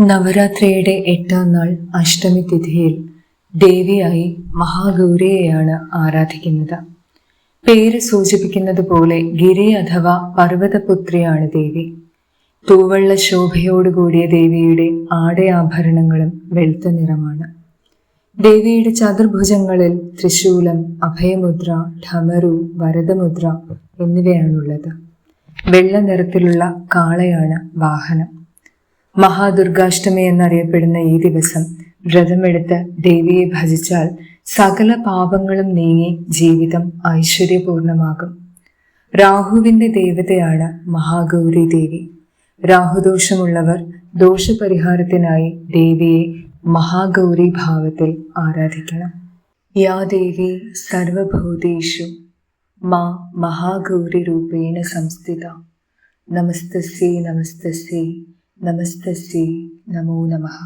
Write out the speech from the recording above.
നവരാത്രിയുടെ എട്ടാം നാൾ അഷ്ടമി തിഥിയിൽ ദേവിയായി മഹാഗൗരിയെയാണ് ആരാധിക്കുന്നത്. പേര് സൂചിപ്പിക്കുന്നത് പോലെ ഗിരി അഥവാ പർവതപുത്രിയാണ് ദേവി. തൂവള്ള ശോഭയോടുകൂടിയ ദേവിയുടെ ആടയാഭരണങ്ങളും വെളുത്ത നിറമാണ്. ദേവിയുടെ ചതുർഭുജങ്ങളിൽ ത്രിശൂലം അഭയമുദ്ര ഠമരു വരദമുദ്ര എന്നിവയാണുള്ളത്. വെള്ള നിറത്തിലുള്ള കാളയാണ് വാഹനം. മഹാദുർഗാഷ്ടമി എന്നറിയപ്പെടുന്ന ഈ ദിവസം വ്രതമെടുത്ത് ദേവിയെ ഭജിച്ചാൽ സകല പാപങ്ങളും നീങ്ങി ജീവിതം ഐശ്വര്യപൂർണമാകും. രാഹുവിന്റെ ദേവതയാണ് മഹാഗൗരി ദേവി. രാഹുദോഷമുള്ളവർ ദോഷപരിഹാരത്തിനായി ദേവിയെ മഹാഗൗരി ഭാവത്തിൽ ആരാധിക്കണം. യാ ദേവി സർവഭൂതേഷു മാ മഹാഗൗരി രൂപേണ സംസ്ഥിത. നമസ്തസ്യേ നമസ്തസ്യേ. നമസ്തസ്യേ നമോ നമഃ.